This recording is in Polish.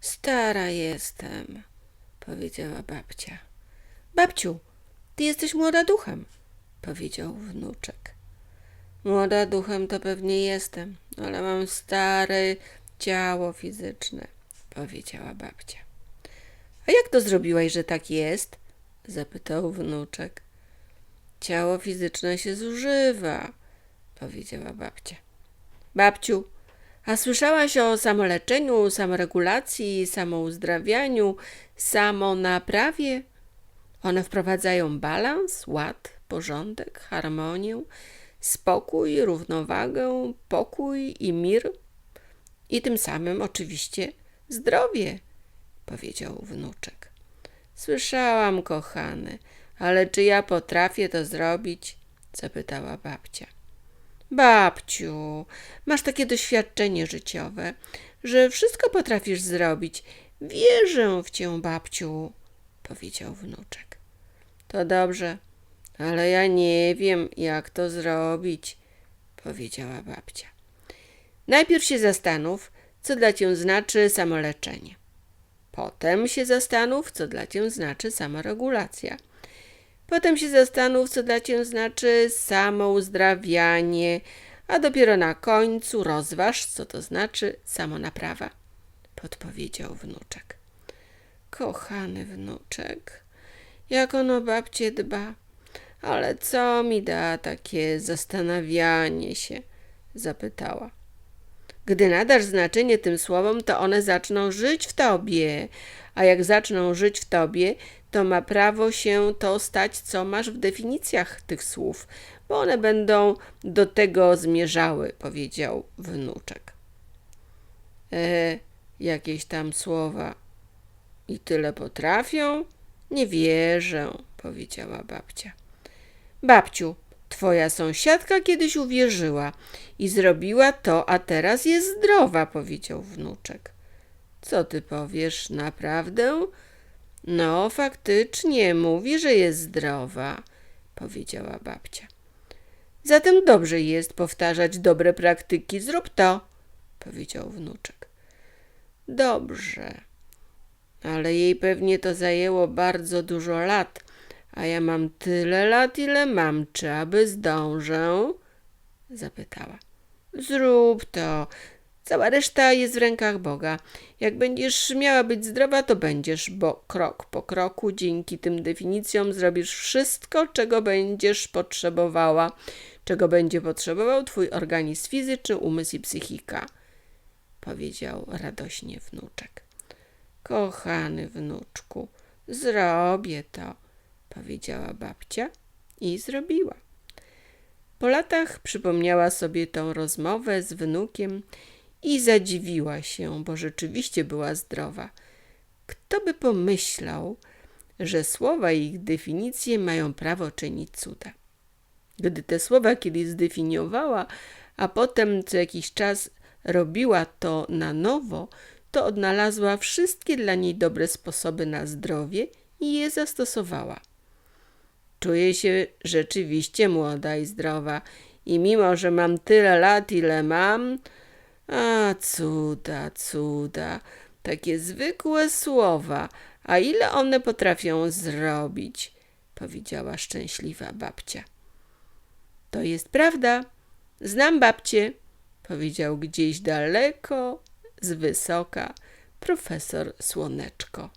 Stara jestem, powiedziała babcia. Babciu, ty jesteś młoda duchem, powiedział wnuczek. Młoda duchem to pewnie jestem, ale mam stare ciało fizyczne, powiedziała babcia. A jak to zrobiłaś, że tak jest? zapytał wnuczek. Ciało fizyczne się zużywa, powiedziała babcia. Babciu, a słyszałaś o samoleczeniu, samoregulacji, samouzdrawianiu, samonaprawie? One wprowadzają balans, ład, porządek, harmonię, spokój, równowagę, pokój i mir. I tym samym oczywiście zdrowie, powiedział wnuczek. Słyszałam, kochany, ale czy ja potrafię to zrobić? zapytała babcia. Babciu, masz takie doświadczenie życiowe, że wszystko potrafisz zrobić. Wierzę w cię, babciu, powiedział wnuczek. To dobrze, ale ja nie wiem, jak to zrobić, powiedziała babcia. Najpierw się zastanów, co dla cię znaczy samoleczenie. Potem się zastanów, co dla cię znaczy samoregulacja. Potem się zastanów, co dla cię znaczy samouzdrawianie, a dopiero na końcu rozważ, co to znaczy samonaprawa, podpowiedział wnuczek. Kochany wnuczek, jak ono babcie dba, ale co mi da takie zastanawianie się? zapytała. Gdy nadasz znaczenie tym słowom, to one zaczną żyć w tobie, a jak zaczną żyć w tobie, to ma prawo się to stać, co masz w definicjach tych słów, bo one będą do tego zmierzały, powiedział wnuczek. E, jakieś tam słowa i tyle potrafią? Nie wierzę, powiedziała babcia. Babciu, twoja sąsiadka kiedyś uwierzyła i zrobiła to, a teraz jest zdrowa, powiedział wnuczek. Co ty powiesz, naprawdę? No, faktycznie, mówi, że jest zdrowa, powiedziała babcia. Zatem dobrze jest powtarzać dobre praktyki. Zrób to, powiedział wnuczek. Dobrze, ale jej pewnie to zajęło bardzo dużo lat, a ja mam tyle lat, ile mam. Czy aby zdążę? zapytała. Zrób to. Cała reszta jest w rękach Boga. Jak będziesz miała być zdrowa, to będziesz, bo krok po kroku dzięki tym definicjom zrobisz wszystko, czego będziesz potrzebowała, czego będzie potrzebował twój organizm fizyczny, umysł i psychika, powiedział radośnie wnuczek. Kochany wnuczku, zrobię to, powiedziała babcia i zrobiła. Po latach przypomniała sobie tą rozmowę z wnukiem i zadziwiła się, bo rzeczywiście była zdrowa. Kto by pomyślał, że słowa i ich definicje mają prawo czynić cuda? Gdy te słowa kiedyś zdefiniowała, a potem co jakiś czas robiła to na nowo, to odnalazła wszystkie dla niej dobre sposoby na zdrowie i je zastosowała. Czuję się rzeczywiście młoda i zdrowa i mimo, że mam tyle lat, ile mam, a cuda, cuda, takie zwykłe słowa, a ile one potrafią zrobić, powiedziała szczęśliwa babcia. To jest prawda. Znam babcię, powiedział gdzieś daleko, z wysoka profesor Słoneczko.